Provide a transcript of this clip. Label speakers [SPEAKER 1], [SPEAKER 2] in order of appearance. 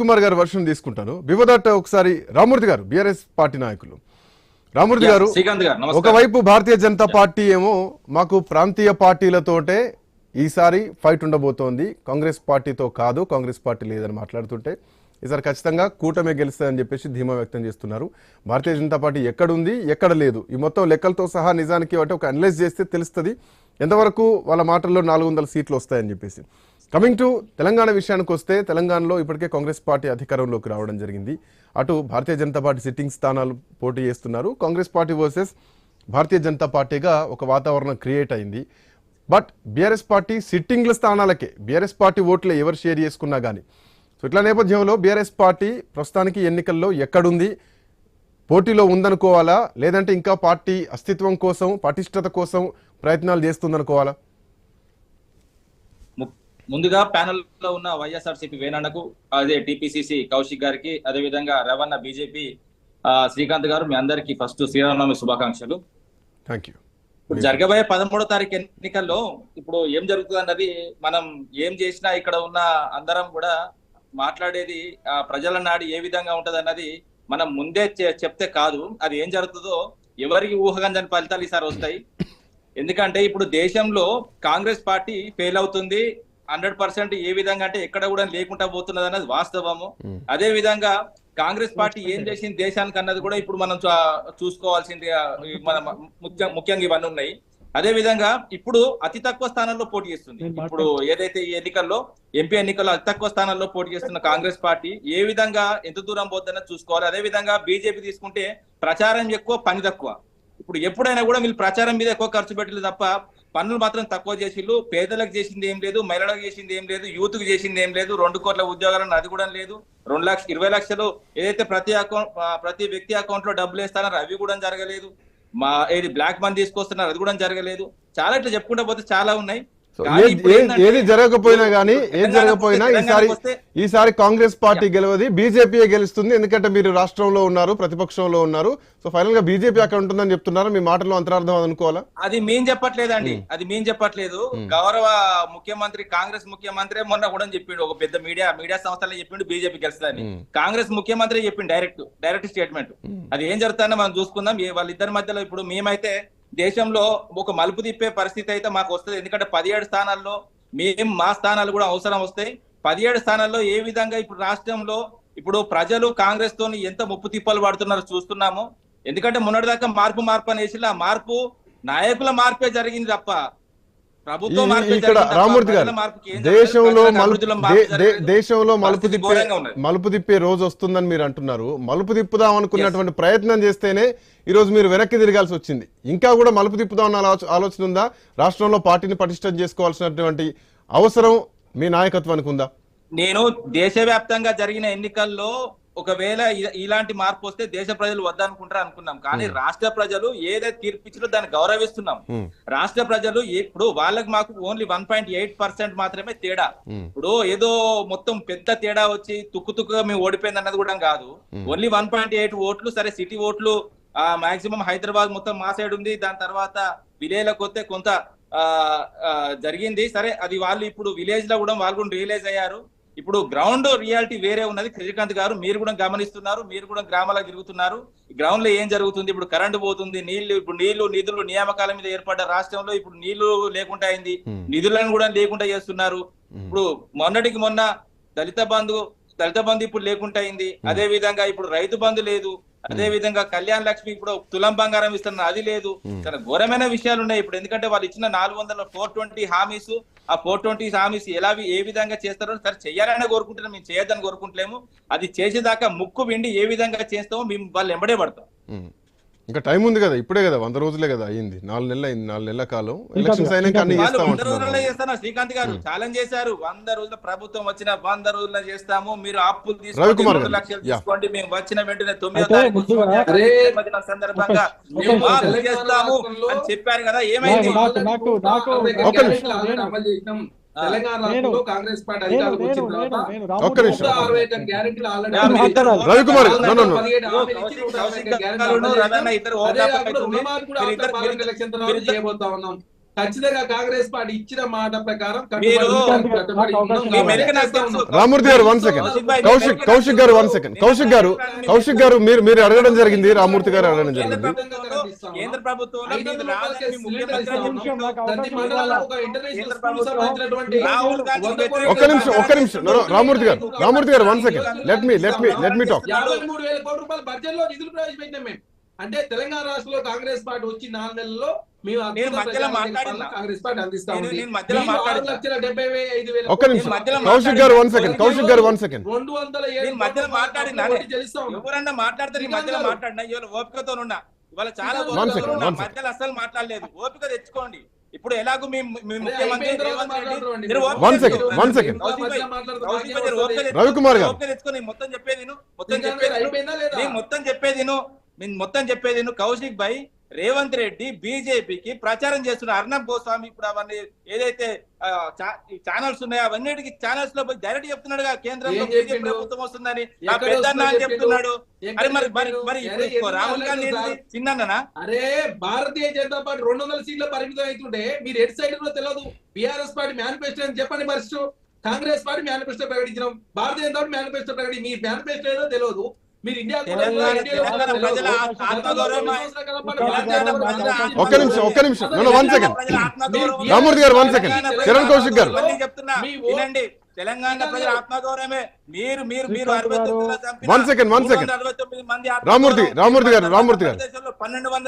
[SPEAKER 1] కుమార్ గారు వర్షం తీసుకుంటాను. బిఫోర్ ఒకసారి రామూర్తి గారు బీఆర్ఎస్ పార్టీ నాయకులు. రామూర్తి గారు ఒకవైపు భారతీయ జనతా పార్టీ ఏమో మాకు ప్రాంతీయ పార్టీలతోటే ఈసారి ఫైట్ ఉండబోతోంది. కాంగ్రెస్ పార్టీతో కాదు కాంగ్రెస్ పార్టీ లేదని మాట్లాడుతుంటే ఈసారి ఖచ్చితంగా కూటమి గెలుస్తుందని చెప్పేసి ధీమా వ్యక్తం చేస్తున్నారు. భారతీయ జనతా పార్టీ ఎక్కడుంది ఎక్కడ లేదు. ఈ మొత్తం లెక్కలతో సహా నిజానికి అంటే ఒక అనలైజ్ చేస్తే తెలుస్తుంది. ఎంతవరకు వాళ్ళ మాటల్లో నాలుగు వందల సీట్లు వస్తాయని చెప్పేసి. కమింగ్ టు తెలంగాణ విషయానికి వస్తే తెలంగాణలో ఇప్పటికే కాంగ్రెస్ పార్టీ అధికారంలోకి రావడం జరిగింది. అటు భారతీయ జనతా పార్టీ సిట్టింగ్ స్థానాలు పోటీ చేస్తున్నారు. కాంగ్రెస్ పార్టీ వర్సెస్ భారతీయ జనతా పార్టీగా ఒక వాతావరణం క్రియేట్ అయింది. బట్ బీఆర్ఎస్ పార్టీ సిట్టింగ్ల స్థానాలకే బీఆర్ఎస్ పార్టీ ఓట్లే ఎవరు షేర్ చేసుకున్నా కానీ సో ఇట్లా నేపథ్యంలో బీఆర్ఎస్ పార్టీ ప్రస్తుతానికి ఎన్నికల్లో ఎక్కడుంది? పోటీలో ఉందనుకోవాలా? లేదంటే ఇంకా పార్టీ అస్తిత్వం కోసం పటిష్టత కోసం ప్రయత్నాలు చేస్తుందనుకోవాలా?
[SPEAKER 2] ముందుగా ప్యానెల్లో ఉన్న వైఎస్ఆర్సీపీ వేణన్నకు అదే టిపిసిసి కౌశిక్ గారికి అదే విధంగా రవణ బీజేపీ శ్రీకాంత్ గారు మీ అందరికి ఫస్ట్ శ్రీరామనవమి శుభాకాంక్షలు. ఇప్పుడు జరగబోయే పదమూడో తారీఖు ఎన్నికల్లో ఇప్పుడు ఏం జరుగుతుంది అన్నది మనం ఏం చేసినా ఇక్కడ ఉన్న అందరం కూడా మాట్లాడేది ఆ ప్రజల నాడి ఏ విధంగా ఉంటది అన్నది మనం ముందే చెప్తే కాదు. అది ఏం జరుగుతుందో ఎవరికి ఊహగంజని ఫలితాలు ఈసారి వస్తాయి. ఎందుకంటే ఇప్పుడు దేశంలో కాంగ్రెస్ పార్టీ ఫెయిల్ అవుతుంది హండ్రెడ్ పర్సెంట్ ఏ విధంగా అంటే ఎక్కడ కూడా లేకుండా పోతున్నది అన్నది వాస్తవము. అదే విధంగా కాంగ్రెస్ పార్టీ ఏం చేసింది దేశానికి అన్నది కూడా ఇప్పుడు మనం చూసుకోవాల్సింది మన ముఖ్య ముఖ్యంగా ఇవన్నీ ఉన్నాయి. అదే విధంగా ఇప్పుడు అతి తక్కువ స్థానంలో పోటీ చేస్తుంది. ఇప్పుడు ఏదైతే ఈ ఎన్నికల్లో ఎంపీ ఎన్నికల్లో అతి తక్కువ స్థానంలో పోటీ చేస్తున్న కాంగ్రెస్ పార్టీ ఏ విధంగా ఎంత దూరం పోతుందని చూసుకోవాలి. అదే విధంగా బీజేపీ తీసుకుంటే ప్రచారం ఎక్కువ పని తక్కువ. ఇప్పుడు ఎప్పుడైనా కూడా వీళ్ళు ప్రచారం మీద ఎక్కువ ఖర్చు పెట్టలేదు తప్ప పన్నులు మాత్రం తక్కువ చేసిళ్ళు పేదలకు చేసింది ఏం లేదు మహిళలకు చేసింది ఏం లేదు యూత్కు చేసింది ఏం లేదు రెండు కోట్ల ఉద్యోగాలను అది కూడా లేదు. రెండు లక్ష ఇరవై లక్షలు ఏదైతే ప్రతి అకౌంట్ ప్రతి వ్యక్తి అకౌంట్లో డబ్బులు వేస్తారో అవి కూడా జరగలేదు. మా ఏది బ్లాక్ మనీ తీసుకొస్తున్నారు అది కూడా జరగలేదు. చాలా ఇట్లా చెప్పుకుంటా పోతే చాలా ఉన్నాయి.
[SPEAKER 1] ఏది- జరగకపోయినా కానీ ఏది జరగకపోయినా ఈసారి ఈసారి కాంగ్రెస్ పార్టీ గెలవది బీజేపీయే గెలుస్తుంది ఎందుకంటే మీరు రాష్ట్రంలో ఉన్నారు ప్రతిపక్షంలో ఉన్నారు. సో ఫైనల్గా బీజేపీ అక్కడ ఉంటుందని చెప్తున్నారు? మీ మాటలో అంతరార్థం అనుకోవాలా?
[SPEAKER 2] అది మేం చెప్పట్లేదండి. అది మేం చెప్పట్లేదు. గౌరవ ముఖ్యమంత్రి కాంగ్రెస్ ముఖ్యమంత్రి మొన్న కూడా చెప్పిండు. ఒక పెద్ద మీడియా మీడియా సంస్థలో చెప్పిండు బీజేపీ గెలుస్తుందని.
[SPEAKER 1] మ్మ్.
[SPEAKER 2] కాంగ్రెస్ ముఖ్యమంత్రి చెప్పిండు డైరెక్ట్ డైరెక్ట్ స్టేట్మెంట్. అది ఏం జరుగుతుందో మనం చూసుకుందాం. వాళ్ళిద్దరి మధ్యలో ఇప్పుడు మేమైతే దేశంలో ఒక మలుపు తిప్పే పరిస్థితి అయితే మాకు వస్తుంది. ఎందుకంటే పదిహేడు స్థానాల్లో మేము మా స్థానాలు కూడా అవసరం వస్తాయి. పదిహేడు స్థానాల్లో ఏ విధంగా ఇప్పుడు రాష్ట్రంలో ఇప్పుడు ప్రజలు కాంగ్రెస్ తోని ఎంత ముప్పు తిప్పలు పడుతున్నారో చూస్తున్నాము. ఎందుకంటే మొన్నటిదాకా మార్పు మార్పు అనేసి ఆ మార్పు నాయకుల మార్పే జరిగింది తప్ప
[SPEAKER 1] ఇక్కడ రామూర్తి గారు. దేశంలో. దేశంలో మలుపు తిప్పే. మలుపు తిప్పే రోజు వస్తుందని మీరు అంటున్నారు మలుపు తిప్పుదాం అనుకున్నటువంటి ప్రయత్నం చేస్తేనే ఈ రోజు మీరు వెనక్కి తిరగాల్సి వచ్చింది ఇంకా కూడా మలుపు తిప్పుదాం అన్న ఆలోచ- ఆలోచన ఉందా రాష్ట్రంలో పార్టీని పటిష్టం చేసుకోవాల్సినటువంటి అవసరం మీ నాయకత్వానికి ఉందా
[SPEAKER 2] నేను దేశవ్యాప్తంగా జరిగిన ఎన్నికల్లో ఒకవేళ ఇలాంటి మార్పు వస్తే దేశ ప్రజలు వద్దనుకుంటారు అనుకున్నాం. కానీ రాష్ట్ర ప్రజలు ఏదైతే తీర్పిచ్చినో దాన్ని గౌరవిస్తున్నాం. రాష్ట్ర ప్రజలు ఇప్పుడు వాళ్ళకి మాకు only one point eight percent మాత్రమే తేడా. ఇప్పుడు ఏదో మొత్తం పెద్ద తేడా వచ్చి తుక్కు తుక్కుగా మేము ఓడిపోయింది అన్నది కూడా కాదు. ఓన్లీ వన్ పాయింట్ ఎయిట్ ఓట్లు సరే సిటీ ఓట్లు ఆ మాక్సిమం హైదరాబాద్ మొత్తం మా సైడ్ ఉంది. దాని తర్వాత విలేజ్లకు వస్తే కొంత జరిగింది. సరే అది వాళ్ళు ఇప్పుడు విలేజ్లో కూడా వాళ్ళు కూడా రియలైజ్ అయ్యారు. ఇప్పుడు గ్రౌండ్ రియాలిటీ వేరే ఉన్నది. శ్రీకాంత్ గారు మీరు కూడా గమనిస్తున్నారు మీరు కూడా గ్రామాలకు తిరుగుతున్నారు. గ్రౌండ్లో ఏం జరుగుతుంది? ఇప్పుడు కరెంటు పోతుంది నీళ్ళు ఇప్పుడు నీళ్ళు నిధులు నియామకాల మీద ఏర్పడ్డ రాష్ట్రంలో ఇప్పుడు నీళ్ళు లేకుండా అయింది. నిధులను కూడా లేకుండా చేస్తున్నారు. ఇప్పుడు మొన్నటికి మొన్న దళిత బంధు దళిత బంధు ఇప్పుడు లేకుండా అయింది. అదే విధంగా ఇప్పుడు రైతు బంధు లేదు. అదే విధంగా కళ్యాణ లక్ష్మి ఇప్పుడు తులం బంగారం ఇస్తున్నారు అది లేదు. చాలా ఘోరమైన విషయాలు ఉన్నాయి. ఇప్పుడు ఎందుకంటే వాళ్ళు ఇచ్చిన నాలుగు వందల ఫోర్ ట్వంటీ హామీస్ ఆ ఫోర్ ట్వంటీ హామీస్ ఎలా ఏ విధంగా చేస్తారో సరే చేయాలని కోరుకుంటున్నాం. మేము చేయొద్దని కోరుకుంటలేము. అది చేసేదాకా ముక్కు విండి ఏ విధంగా చేస్తామో మేము వాళ్ళు ఎంబడే పడతాం.
[SPEAKER 1] ఇంకా టైం ఉంది కదా ఇప్పుడే కదా వంద రోజులే కదా అయింది నాలుగు నెలలు అయింది నాలుగు నెలల కాలం ఎలక్షన్స్ అయినాక అన్ని
[SPEAKER 2] శ్రీకాంత్ గారు ఛాలెంజ్ చేశారు వంద రోజుల ప్రభుత్వం వచ్చిన వంద రోజుల్లో చేస్తాము మీరు అప్పులు తీసుకోండి. లక్షలు. తీసుకోండి మేము వచ్చిన వెంటనే తొమ్మిదో తారీఖు సందర్భంగా చేస్తాము అని చెప్పారు కదా ఏమైంది
[SPEAKER 3] నాకు- నాకు- నాకు-
[SPEAKER 1] ఒక్క నిమిషం.
[SPEAKER 4] అమలు చేసినాం
[SPEAKER 2] ఆ.
[SPEAKER 4] తెలంగాణ
[SPEAKER 3] నేను-
[SPEAKER 4] రాష్ట్రంలో కాంగ్రెస్ పార్టీ అధికారులకు వచ్చిన తర్వాత అరవై ఒక్క గ్యారెంటీలు ఆల్రెడీ
[SPEAKER 2] ఇద్దరు.
[SPEAKER 1] రవికుమార్.
[SPEAKER 4] పదిహేడు కూడా ఎలక్షన్ తర్వాత చేయబోతా ఉన్నాం ఖచ్చితంగా కాంగ్రెస్ పార్టీ ఇచ్చిన మాట ప్రకారం.
[SPEAKER 1] రామూర్తి గారు వన్ సెకండ్ కౌశిక్ కౌశిక్ గారు వన్ సెకండ్ కౌశిక్ గారు కౌశిక్ గారు మీరు మీరు అడగడం జరిగింది రామూర్తి గారు అడగడం జరిగింది.
[SPEAKER 2] కేంద్ర
[SPEAKER 4] ఒక
[SPEAKER 2] ప్రభుత్వం
[SPEAKER 1] ఒక్క నిమిషం ఒక్క నిమిషం. Ramurthy garu Ramurthy garu one second let me let me let me talk
[SPEAKER 4] యాభై మూడు వేల కోట్ల రూపాయలు బడ్జెట్లో నిధులు ప్రవేశపెట్టినాం మేము. అంటే తెలంగాణ రాష్ట్రంలో కాంగ్రెస్ పార్టీ వచ్చి నాలుగు నెలల్లో
[SPEAKER 1] ఒక్క నిమిషం. కౌశిక్ గారు వన్ సెకండ్ కౌశిక్ గారు వన్ సెకండ్
[SPEAKER 4] రెండు వందల
[SPEAKER 2] మధ్యలో మాట్లాడినా. ఎవరన్నా మాట్లాడితే నీ మధ్యలో మాట్లాడినా? ఇవాళ ఓపికతో ఉన్నా ఇవాళ చాలా. మధ్యలో అసలు మాట్లాడలేదు. ఓపిక తెచ్చుకోండి. ఇప్పుడు ఎలాగో మీ మీ ముఖ్యమంత్రి.
[SPEAKER 1] రవికుమార్ గారు.
[SPEAKER 2] ఓపిక తెచ్చుకో నేను మొత్తం చెప్పేది. మొత్తం చెప్పేది మొత్తం చెప్పేది. నేను మొత్తం చెప్పేది. కౌశిక్ భాయ్ రేవంత్ రెడ్డి బీజేపీకి ప్రచారం చేస్తున్న అర్ణబ్ గోస్వామి ఇప్పుడు అవన్నీ ఏదైతే ఛానల్స్ ఉన్నాయో అవన్నిటికి ఛానల్స్లో పోయి డైరెక్ట్ చెప్తున్నాడుగా కేంద్రంలో బీజేపీ? ప్రభుత్వం వస్తుందని. నా పెద్దన్న అని చెప్తున్నాడు? అరే మరి మరి? మరి రాహుల్ గాంధీ? చిన్నన్ననా?
[SPEAKER 4] అరే భారతీయ జనతా పార్టీ రెండు వందల సీట్ల పరిమితం అవుతుంటే మీరు ఎటు సైడ్ కూడా తెలియదు బీఆర్ఎస్ పార్టీ మేనిఫెస్టో అని చెప్పండి ఫస్ట్ కాంగ్రెస్ పార్టీ మేనిఫెస్టో ప్రకటించినాం. భారతీయ జనతా పార్టీ మేనిఫెస్టో ప్రకటి మీ మేనిఫెస్టో ఏదో తెలియదు మీరు ఇండియా
[SPEAKER 1] ఒక్క నిమిషం ఒక్క నిమిషం.
[SPEAKER 2] ప్రజల ఆత్మగౌరవం-
[SPEAKER 1] రామూర్తి గారు, second.
[SPEAKER 2] తెలంగాణ
[SPEAKER 1] కిరణ్ కౌశిక్ గారు.
[SPEAKER 2] వినండి తెలంగాణ ప్రజల ఆత్మగౌరవమే మీరు మీరు మీరు అరవై వందల అరవై తొమ్మిది మంది
[SPEAKER 1] రామూర్తి, రామూర్తి గారు, రామూర్తి గారు.
[SPEAKER 2] పన్నెండు వందల